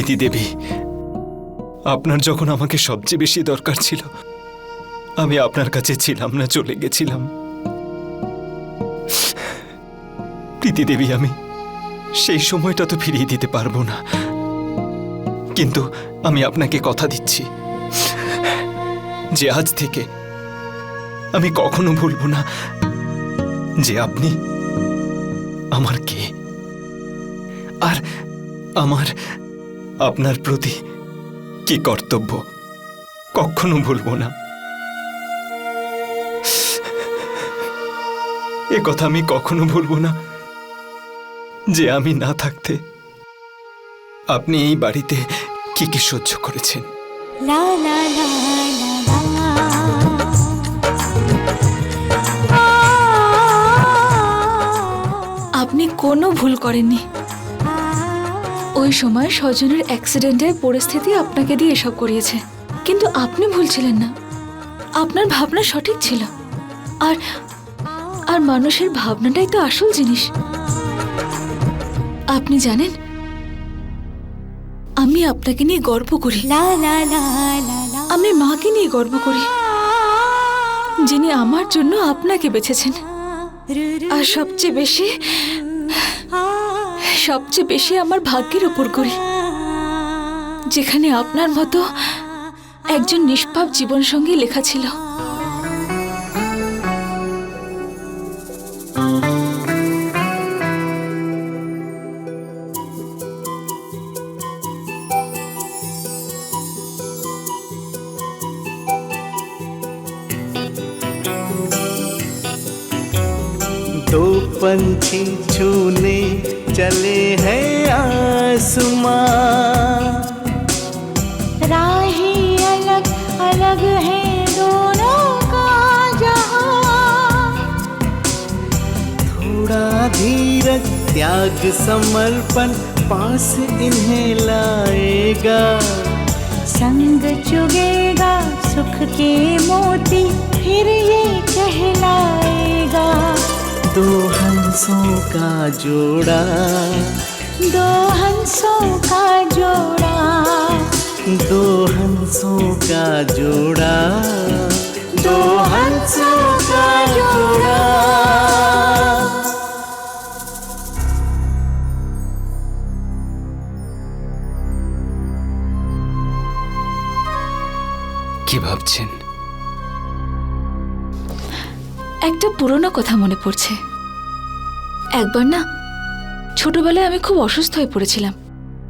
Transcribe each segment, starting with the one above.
প্রীতি দেবী, আপনার যখন আমাকে সবচেয়ে বেশি দরকার ছিল, আমি আপনার কাছে ছিলাম না, চলে গেছিলাম। প্রীতি দেবী, আমি সেই সময়টা তো ফিরিয়ে দিতে পারব না। কিন্তু আমি আপনাকে কথা দিচ্ছি, যে আজ থেকে আমি কখনো ভুলবো না, যে আপনি আমার কে। আর আমার আপনার প্রতি কি কর্তব্য? কখনো ভুলবো না। এ কথা আমি কখনো ভুলবো না যে আমি না থাকতে আপনি এই বাড়িতে কি কি সহ্য করেছেন? আপনি কোনো ভুল করেননি। ওই সময় স্বজনের অ্যাক্সিডেন্টের পরিস্থিতি আপনাকে দিয়ে এসব করিয়েছে। কিন্তু আপনি ভুল ছিলেন না। আপনার ভাবনা সঠিক ছিল। আর আর মানুষের ভাবনাটাই তো আসল জিনিস। আপনি জানেন আমি আপনাকে নিয়ে গর্ব করি। আমি মাকে নিয়ে গর্ব করি যিনি আমার জন্য আপনাকে বেছেছেন। আর সবচেয়ে বেশি সবচেয়ে বেশি আমার ভাগ্যের উপর করি যেখানে আপনার মতো একজন নিষ্পাপ জীবন সঙ্গী লেখা ছিল दो पंछी छूने चले हैं आसमां। राहें अलग अलग है दोनों का जहाँ। थोड़ा धीरज त्याग समर्पण पास इन्हें लाएगा। संग चुगेगा सुख के मोती। हंसों का जोड़ा दो हंसों का जोड़ा दो हंसों का जोड़ा दो हंसों का जोड़ा কি ভাবছেন একটা পুরনো কথা মনে পড়ছে একবার না, ছোটবেলায় আমি খুব অসুস্থ হয়ে পড়েছিলাম।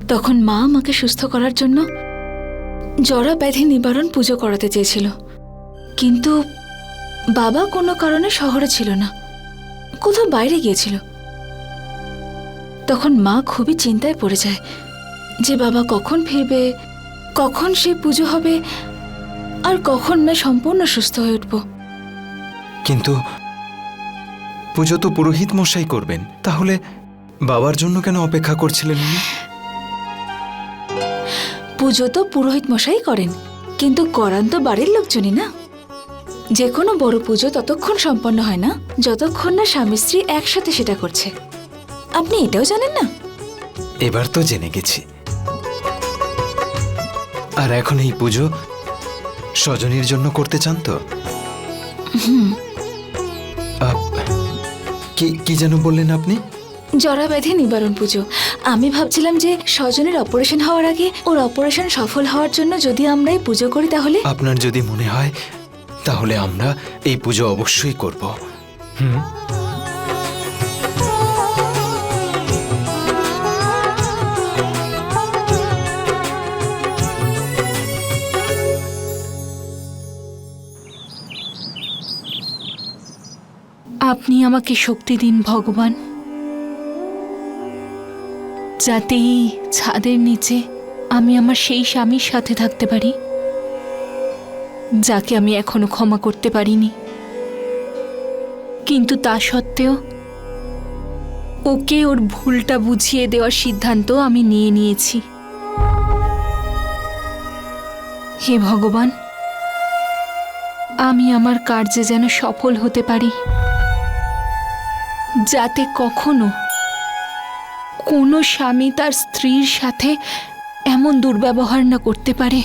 তখন মা আমাকে সুস্থ করার জন্য জরা ব্যাধি নিবারণ পুজো করাতে চেয়েছিল। কিন্তু বাবা কোনো কারণে শহরে ছিল না, কোথাও বাইরে গিয়েছিল। তখন মা খুবই চিন্তায় পড়ে যায় যে বাবা কখন ফিরবে, কখন সে পুজো হবে, আর কখন না সম্পূর্ণ সুস্থ হয়ে উঠবো। কিন্তু পুজো তো পুরোহিত মশাই করবেন। তাহলে বাবার জন্য কেন অপেক্ষা করছিলেন উনি? পুজো তো পুরোহিত মশাই করেন কিন্তু করান তো বাড়ির লোকজনই না। যে কোনো বড় পুজো ততক্ষণ সম্পন্ন হয় না যতক্ষণ না স্বামী স্ত্রী একসাথে সেটা করছে। আপনি এটাও জানেন না? এবার তো জেনে গেছি। আর এখন এই পুজো স্বজনীর জন্য করতে চান তো? আপ, কি কি যেন বললেন আপনি? জরা ব্যাধি নিবারণ পুজো। আমি ভাবছিলাম যে স্বজনের অপারেশন হওয়ার আগে ওর অপারেশন সফল হওয়ার জন্য যদি আমরা এই পুজো করি তাহলে? আপনার যদি মনে হয় তাহলে আমরা এই পুজো অবশ্যই করব। হুম। আপনি আমাকে শক্তি দিন, ভগবান। যাতে এই ছাদের নিচে আমি আমার সেই স্বামীর সাথে থাকতে পারি, যাকে আমি এখনও ক্ষমা করতে পারিনি। কিন্তু তা সত্ত্বেও ওকে ওর ভুলটা বুঝিয়ে দেওয়ার সিদ্ধান্ত আমি নিয়ে নিয়েছি। হে ভগবান, আমি আমার কার্যে যেন সফল হতে পারি। যাতে কখনো কোনো স্বামী তার স্ত্রীর সাথে এমন দুর্ব্যবহার না করতে পারে।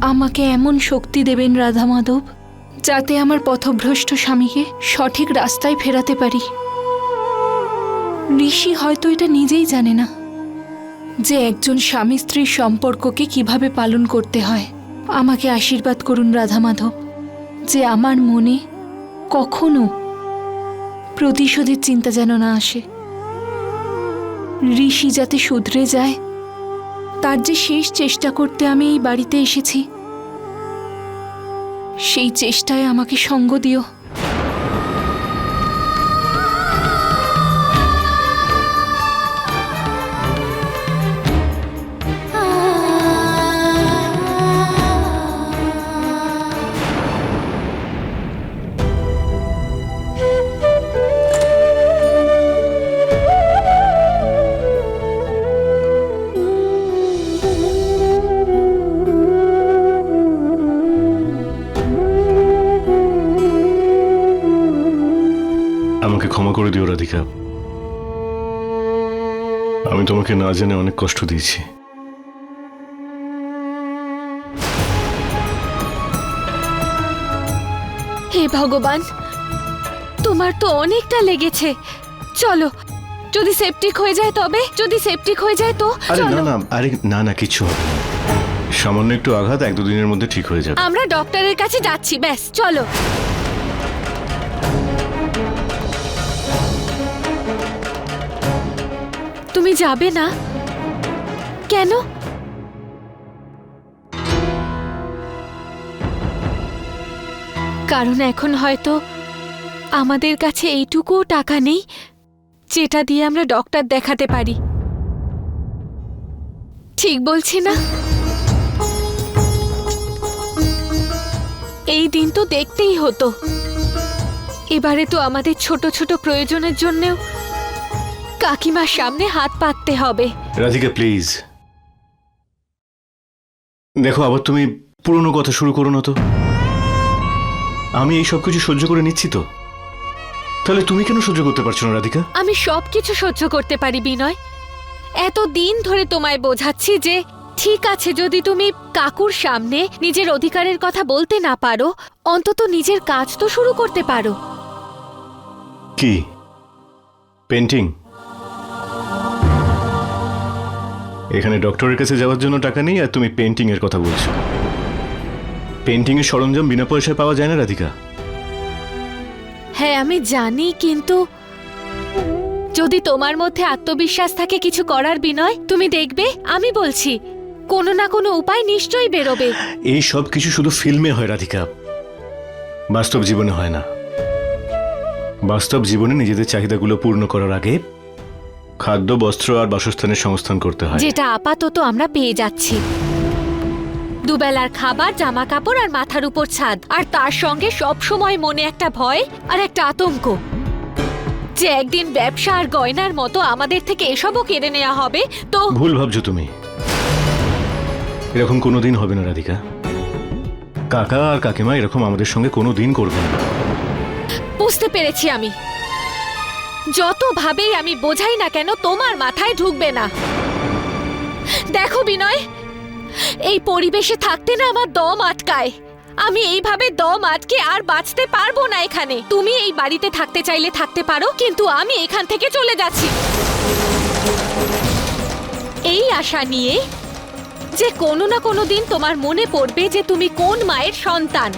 আমাকে এমন শক্তি দেবেন রাধা মাধব যাতে আমার পথভ্রষ্ট স্বামীকে সঠিক রাস্তায় ফেরাতে পারি। ঋষি হয়তো এটা নিজেই জানে না যে একজন স্বামী স্ত্রীর সম্পর্ককে কীভাবে পালন করতে হয়। আমাকে আশীর্বাদ করুন রাধা মাধব যে আমার মনে কখনো প্রতিশোধের চিন্তা যেন না আসে। ঋষি যাতে শুধরে যায়, তার যে শেষ চেষ্টা করতে আমি এই বাড়িতে এসেছি, সেই চেষ্টায় আমাকে সঙ্গ দিও। ক্ষমা করে দিও রাধিকা। আমি তোমাকে না জেনে অনেক কষ্ট দিয়েছি। হে ভগবান তোমার তো অনেকটা লেগেছে। চলো যদি সেপটিক হয়ে যায় তবে যদি সেপটিক হয়ে যায় তো আরে না না আরে না না কিছু হবে না। সামান্য একটু আঘাত এক দুদিনের মধ্যে ঠিক হয়ে যাবে। আমরা ডক্টরের কাছে যাচ্ছি ব্যাস চলো। তুমি যাবে না? কেন? কারণ এখন হয়তো আমাদের কাছে এইটুকুও টাকা নেই, যেটা দিয়ে আমরা ডক্টর দেখাতে পারি। ঠিক বলছি না? এই দিন তো দেখতেই হতো। এবারে তো আমাদের ছোট ছোট প্রয়োজনের জন্যেও কাকিমার সামনে হাত পাততে হবে। রাধিকা প্লিজ দেখো আবার তুমি পুরনো কথা শুরু করো না তো। আমি এই সব কিছু সহ্য করে নিচ্ছি তো। তাহলে তুমি কেন সহ্য করতে পারছ না রাধিকা? আমি সব কিছু সহ্য করতে পারি বিনয়। এত দিন ধরে তোমায় বোঝাচ্ছি যে ঠিক আছে যদি তুমি কাকুর সামনে নিজের অধিকারের কথা বলতে না পারো অন্তত নিজের কাজ তো শুরু করতে পারো। কি? পেন্টিং এখানে ডক্টরের কাছে যাওয়ার জন্য টাকা নেই আর তুমি পেন্টিং এর কথা বলছো। পেন্টিং এর সরঞ্জাম বিনা পয়সায় পাওয়া যায় না রাধিকা। হ্যাঁ আমি জানি কিন্তু যদি তোমার মধ্যে আত্মবিশ্বাস থাকে কিছু করার বিনয় তুমি দেখবে আমি বলছি কোনো না কোনো উপায় নিশ্চয়ই বেরোবে। এই সব কিছু শুধু ফিল্মে হয় রাধিকা। বাস্তব জীবনে হয় না। বাস্তব জীবনে নিজেদের চাহিদাগুলো পূর্ণ করার আগে খাদ্য বস্ত্র আর বাসস্থানের সংস্থান করতে হয়। যেটা আপাতত আমরা পেয়ে যাচ্ছি। দুবেলার খাবার জামা কাপড় আর মাথার উপর ছাদ। আর তার সঙ্গে সব সময় মনে একটা ভয় আর একটা আতঙ্ক যে একদিন ব্যবসা আর গয়নার মতো আমাদের থেকে এসবও কেড়ে নেওয়া হবে তো ভুল ভাবছ তুমি। এরকম কোনোদিন হবে না রাধিকা। কাকা আর কাকিমা এরকম আমাদের সঙ্গে কোনো দিন করবে না। বুঝতে পেরেছি আমি। যতভাবেই আমি বোঝাই না কেন, তোমার মাথায় ঢুকবে না। দেখো বিনয়, এই পরিবেশে থাকতে না আমার দম আটকায়। আমি এইভাবে দম আটকে আর বাঁচতে পারব না এখানে। তুমি এই বাড়িতে থাকতে চাইলে থাকতে পারো, কিন্তু আমি এখান থেকে চলে যাচ্ছি। এই আশা নিয়ে যে কোনো না কোনো দিন তোমার মনে পড়বে যে তুমি কোন মায়ের সন্তান।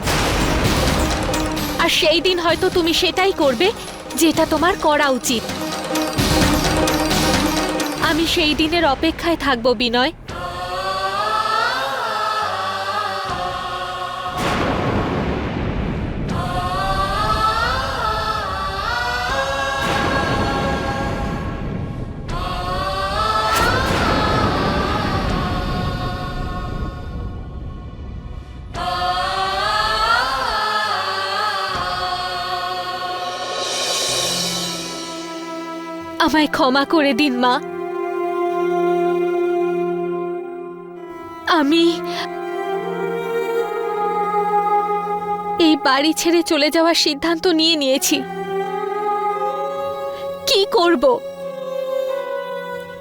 আর সেই দিন হয়তো তুমি সেটাই করবে যেটা তোমার করা উচিত। আমি সেই দিনের অপেক্ষায় থাকব বিনয়। আমায় ক্ষমা করে দিন, মা। আমি এই বাড়ি ছেড়ে চলে যাওয়ার সিদ্ধান্ত নিয়ে নিয়েছি। কি করব?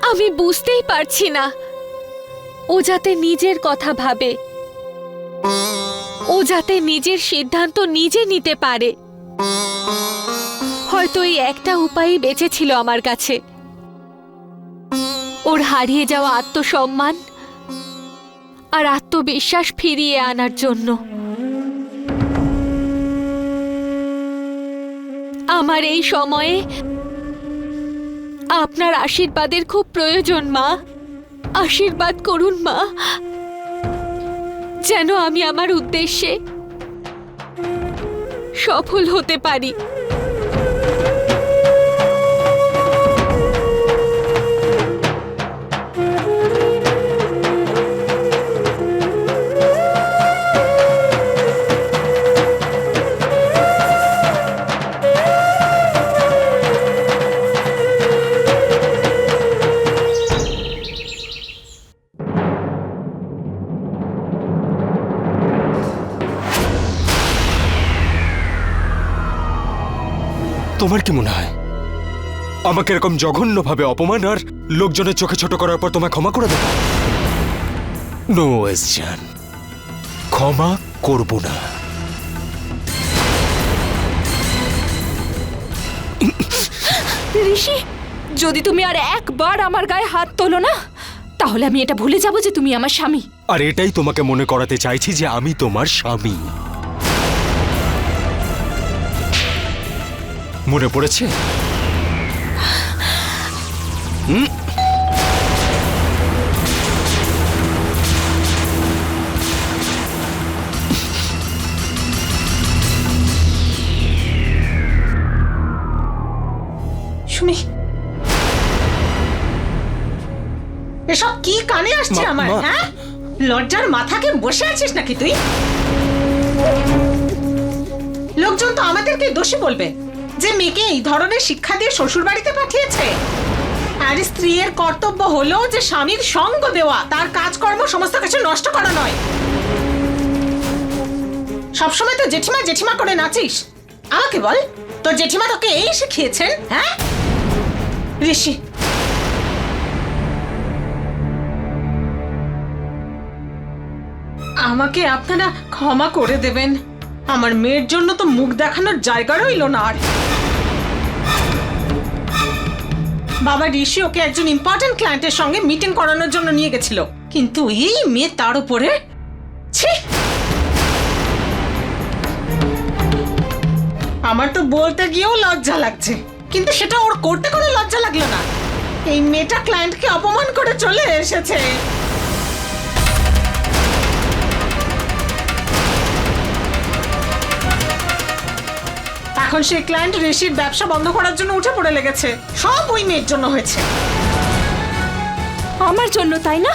আমি বুঝতেই পারছি না। ও যাতে নিজের কথা ভাবে। ও যাতে নিজের সিদ্ধান্ত নিজে নিতে পারে। হয়তো এই একটা উপায়ই বেঁচে ছিল আমার কাছে। ওর হারিয়ে যাওয়া আত্মসম্মান আর আত্মবিশ্বাস ফিরিয়ে আনার জন্য। আমার এই সময়ে আপনার আশীর্বাদের খুব প্রয়োজন, মা। আশীর্বাদ করুন, মা। যেন আমি আমার উদ্দেশ্যে সফল হতে পারি। তোমার কি মনে হয়? আমাকে এরকম জঘন্যভাবে অপমান আর লোকজনের চোখে ছোট করার পর তোমায় ক্ষমা করে দেবো? নো জান ক্ষমা করব না। ঋষি যদি তুমি আর একবার আমার গায়ে হাত তোলো না তাহলে আমি এটা ভুলে যাব যে তুমি আমার স্বামী। আর এটাই তোমাকে মনে করাতে চাইছি যে আমি তোমার স্বামী। মনে পড়েছে? শুনি। এসব কি কানে আসছে আমার হ্যাঁ? লজ্জার মাথাকে বসে আছিস নাকি তুই? লোকজন তো আমাদেরকে দোষী বলবে। যে মেয়েকে এই ধরনের শিক্ষা দিয়ে শ্বশুর বাড়িতে পাঠিয়েছে। আর স্ত্রীর কর্তব্য হলো যে স্বামীর সঙ্গ দেওয়া, তার কাজকর্ম সমস্ত কিছু নষ্ট করা নয়। সবসময় তো জেঠিমা জেঠিমা করে নাচিস। আমাকে বল, তোর জেঠিমা তোকে এই শিখিয়েছেন হ্যাঁ? ঋষি। আমাকে আপনারা ক্ষমা করে দেবেন। আমার মেয়ের জন্য তো মুখ দেখানোর জায়গা রইল না আর। বাবা ঋষি ওকে একজন ইম্পর্টেন্ট ক্লায়েন্টের সঙ্গে মিটিং করানোর জন্য নিয়ে গেছিল। কিন্তু এই মেয়ে তার উপরে আমার তো বলতে গিয়েও লজ্জা লাগছে, কিন্তু সেটা ওর করতে কোনো লজ্জা লাগল না। এই মেয়েটা ক্লায়েন্টকে অপমান করে চলে এসেছে। এখন সেই ক্লায়েন্ট ঋষির ব্যবসা বন্ধ করার জন্য উঠে পড়ে লেগেছে। সব ওই মেয়ের জন্য হয়েছে। আমার জন্য তাই না?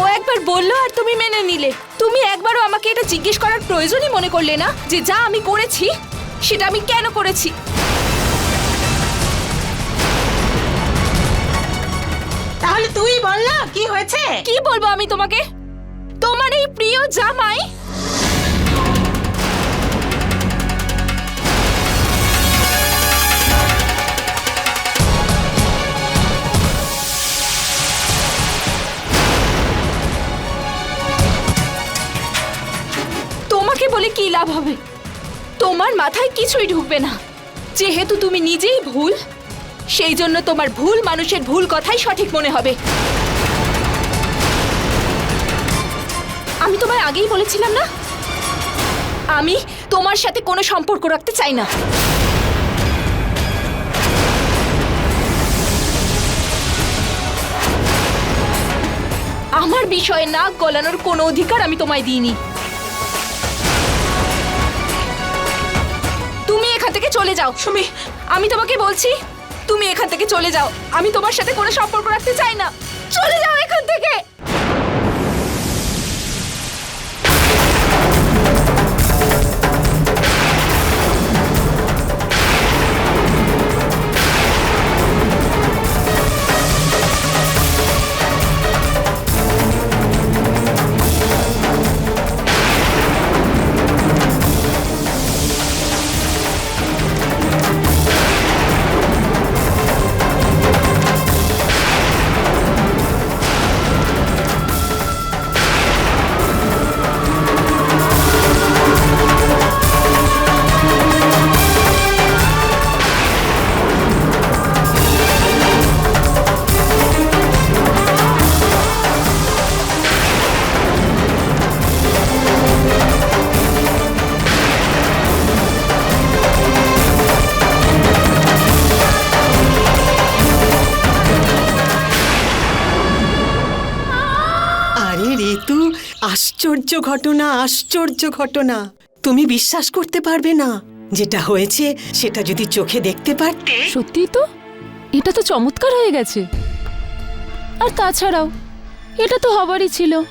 ও একবার বলল আর তুমি মেনে নিলে। তুমি একবারও আমাকে এটা জিজ্ঞেস করার প্রয়োজনই মনে করলে না যে যা আমি করেছি সেটা আমি কেন করেছি? তাহলে তুই বল না কি হয়েছে? কি বলব আমি তোমাকে? তোমার এই প্রিয় জামাই? তোমাকে বলে কি লাভ হবে? তোমার মাথায় কিছুই ঢুকবে না। যেহেতু তুমি নিজেই ভুল, সেই জন্য তোমার ভুল মানুষের ভুল কথাই সঠিক মনে হবে। আমি তোমায় আগেই বলেছিলাম না? আমি তোমার সাথে কোনো সম্পর্ক রাখতে চাই না। আমার বিষয়ে নাক গলানোর কোনো অধিকার আমি তোমায় দিইনি। তুমি এখান থেকে চলে যাও। সুমি, আমি তোমাকে বলছি, তুমি এখান থেকে চলে যাও। আমি তোমার সাথে কোনো সম্পর্ক রাখতে চাই না। চলে যাও এখান থেকে! আশ্চর্য ঘটনা আশ্চর্য ঘটনা। তুমি বিশ্বাস করতে পারবে না। যেটা হয়েছে, সেটা যদি চোখে দেখতে পারতে। সত্যি তো? এটা তো চমৎকার হয়ে গেছে। আর তাছাড়াও, এটা তো হবারই ছিল।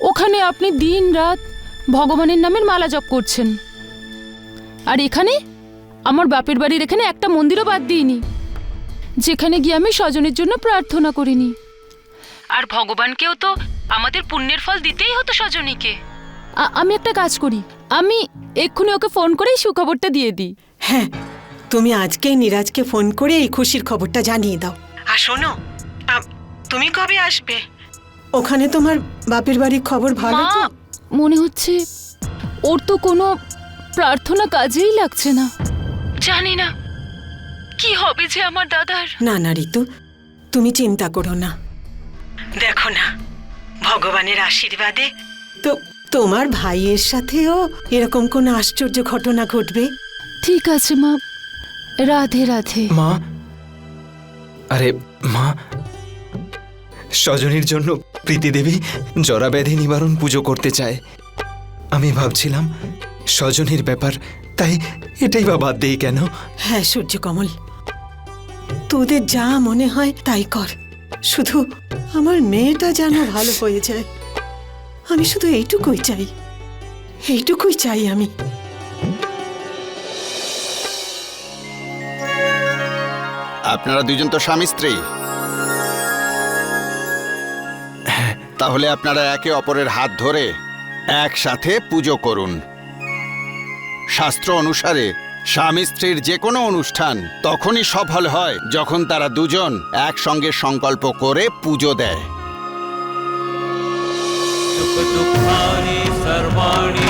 ওখানে আপনি দিন রাত ভগবানের নামের মালা জপ করছেন। আর এখানে আমার বাপের বাড়ির এখানে একটা মন্দিরও বাদ দিইনি। যেখানে গিয়ে আমি স্বজনের জন্য প্রার্থনা করিনি। আর ভগবানকেও তো আমাদের পুণ্যের ফল দিতেই হতো স্বজনীকে আমি একটা কাজ করি। আমি এক্ষুনি ওকে ফোন করেই সুখবরটা দিয়ে দিই। হ্যাঁ তুমি আজকেই নিরাজকে ফোন করে এই খুশির খবরটা জানিয়ে দাও। আর শোনো তুমি কবে আসবে? ওখানে তোমার বাপের বাড়ির খবর ভালো তো? মনে হচ্ছে ওর তো কোনো প্রার্থনা কাজেই লাগছে না। জানি না। কি হবে যে আমার দাদার? না না ঋতু তুমি চিন্তা করো না। দেখো না ভগবানের আশীর্বাদে। তো তোমার ভাইয়ের সাথেও এরকম কোনো আশ্চর্য ঘটনা ঘটবে? ঠিক আছে মা। রাধে রাধে। মা? আরে মা? স্বজনীর জন্য প্রীতিদেবী জরাব্যাধি নিবারণ পুজো করতে চায়। আমি ভাবছিলাম স্বজনীর ব্যাপার তাই এটাই বা বাদ দেই কেন? হ্যাঁ সূর্যকমল। তোদের যা মনে হয় তাই কর। শুধু আমার মেয়েটা যেন ভালো হয়ে যায়। আমি শুধু এইটুকুই চাই। এইটুকুই চাই আমি। আপনারা দুজন তো স্বামী স্ত্রী। তাহলে আপনারা একে অপরের হাত ধরে একসাথে পুজো করুন। শাস্ত্র অনুসারে স্বামী স্ত্রীর যে কোনো অনুষ্ঠান তখনই সফল হয় যখন তারা দুজন একসঙ্গে সংকল্প করে পুজো দেয় दुःखानि सर्वाणि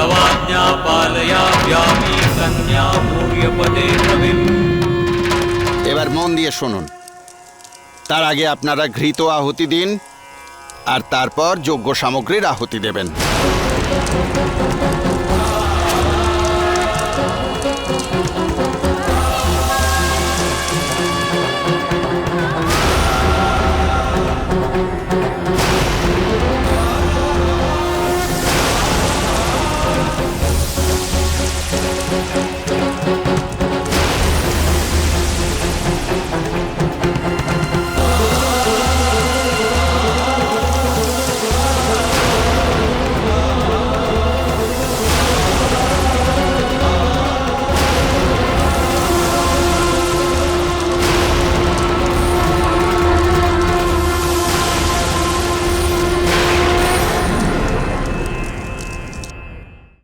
तवाज्ञा पालयाम्यामि कन्या भूयपदे रविम् এবার মন দিয়ে শুনুন তার আগে আপনারা ঘৃত আহুতি দিন আর তারপর যোগ্য সামগ্রীর আহুতি দেবেন